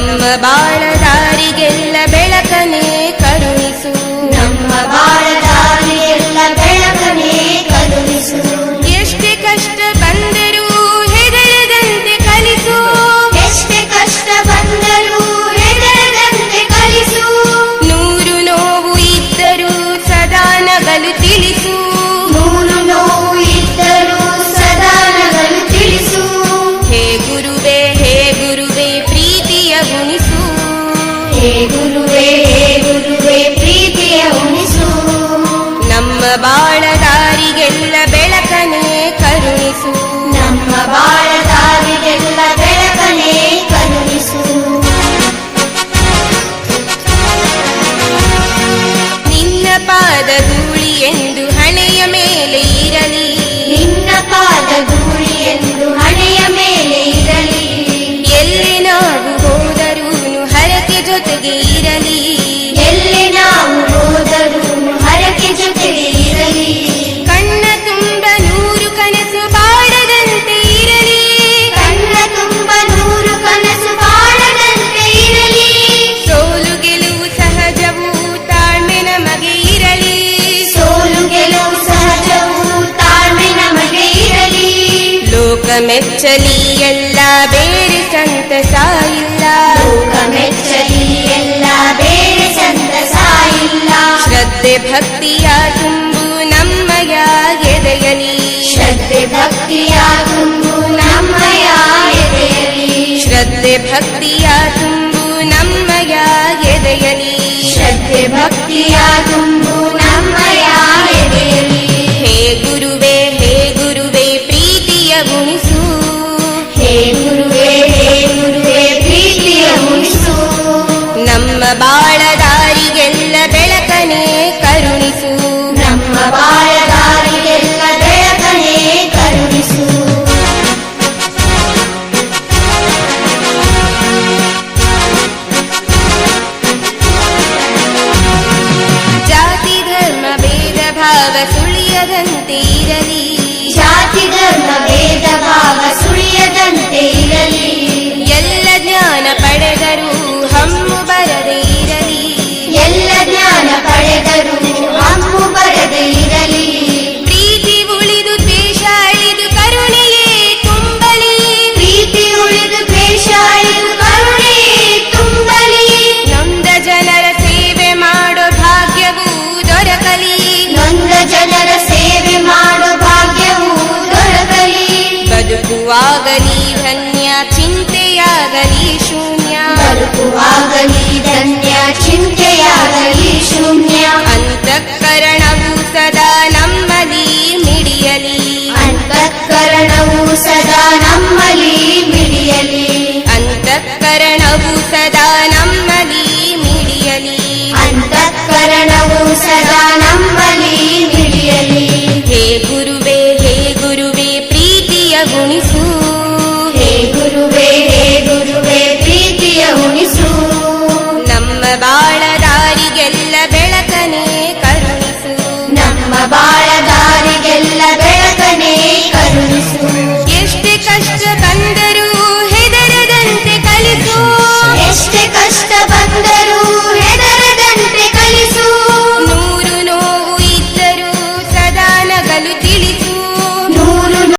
ನಮ್ಮ ಬಾಳ ದಾರಿಗೆಲ್ಲ ಬೆಳಕನೇ பாரத என்று ಲೋಕಮೆಚ್ಚಲಿ ಎಲ್ಲ ಬೇರೆ ಸಂತಸ ಇಲ್ಲ ಲೋಕಮೆಚ್ಚಲಿ ಎಲ್ಲ ಬೇರೆ ಸಂತಸ ಇಲ್ಲ ಶ್ರದ್ಧೆ ಭಕ್ತಿಯ ತುಂಬು ನಮ್ಮಯ ಎದೆಯಲಿ ಶ್ರದ್ಧೆ ಭಕ್ತಿಯ ತುಂಬು ನಮ್ಮಯ ಎದೆಯಲಿ ಶ್ರದ್ಧೆ ಭಕ್ತಿಯ ी धन्या चिन्तया गलि शून्या धन्या चिन्त्य गलि शून्या अन्त कर्णवसदानं मली मिडियले अन्तः कर्णवसदानं मलि मिडियले अन्तः कर्णवसदानं